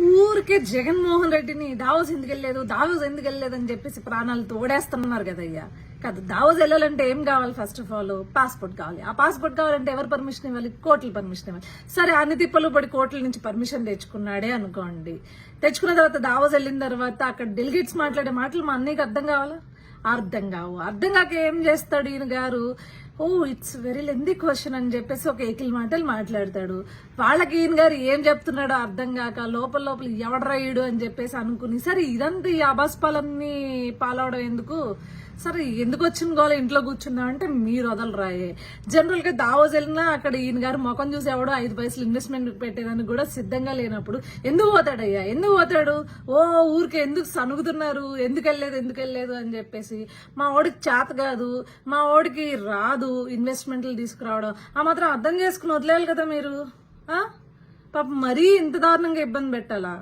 ఊరికే జగన్మోహన్ రెడ్డిని దావోస్ ఎందుకు వెళ్ళలేదు దావోస్ ఎందుకు వెళ్ళలేదు అని చెప్పేసి ప్రాణాలు తోడేస్తున్నారు కదయ్యా. కాదు దావోస్ వెళ్ళాలంటే ఏం కావాలి ఫస్ట్ ఆఫ్ ఆల్ పాస్పోర్ట్ కావాలి. ఆ పాస్పోర్ట్ కావాలంటే ఎవరు పర్మిషన్ ఇవ్వాలి? కోర్టులు పర్మిషన్ ఇవ్వాలి. సరే అన్ని తిప్పలు పడి కోర్టుల నుంచి పర్మిషన్ తెచ్చుకున్నాడే అనుకోండి. తెచ్చుకున్న తర్వాత దావోస్ వెళ్ళిన తర్వాత అక్కడ డెలిగేట్స్ మాట్లాడే మాటలు మా అన్నయ్యకి అర్థం కావాలా? అర్థం కావు. అర్థం కాక ఏం చేస్తాడు ఈయన గారు? Oh it's very lengthy question అని చెప్పేసి ఒక ఏకిల్ మాటలు మాట్లాడతాడు. వాళ్ళకి ఈయన గారు ఏం చెప్తున్నాడో అర్థం కాక లోపల లోపల ఎవడరాయుడు అని చెప్పేసి అనుకుని సరే ఇదంతా ఈ అబాస్పాలన్నీ పాలవడం ఎందుకు? సరే ఎందుకు వచ్చిన గోల? ఇంట్లో కూర్చున్నావు అంటే మీరు వదలరాయే జనరల్గా దావోస్ వెళ్ళినా అక్కడ ఈయన గారు ముఖం చూసి ఎవడో ఐదు పైసలు ఇన్వెస్ట్మెంట్ పెట్టేదానికి కూడా సిద్ధంగా లేనప్పుడు ఎందుకు పోతాడయ్యా? ఎందుకు పోతాడు? ఓ ఊరికి ఎందుకు సనుగుతున్నారు ఎందుకు వెళ్ళలేదు? ఎందుకు వెళ్ళలేదు? అని చెప్పేసి మా ఓడికి చేత కాదు మా ఓడికి రాదు ఇన్వెస్ట్మెంట్లు తీసుకురావడం. ఆ మాత్రం అర్థం చేసుకుని వదిలేయాలి కదా మీరు. పాప పాపం మరీ ఇంత దారుణంగా ఇబ్బంది పెట్టాలా?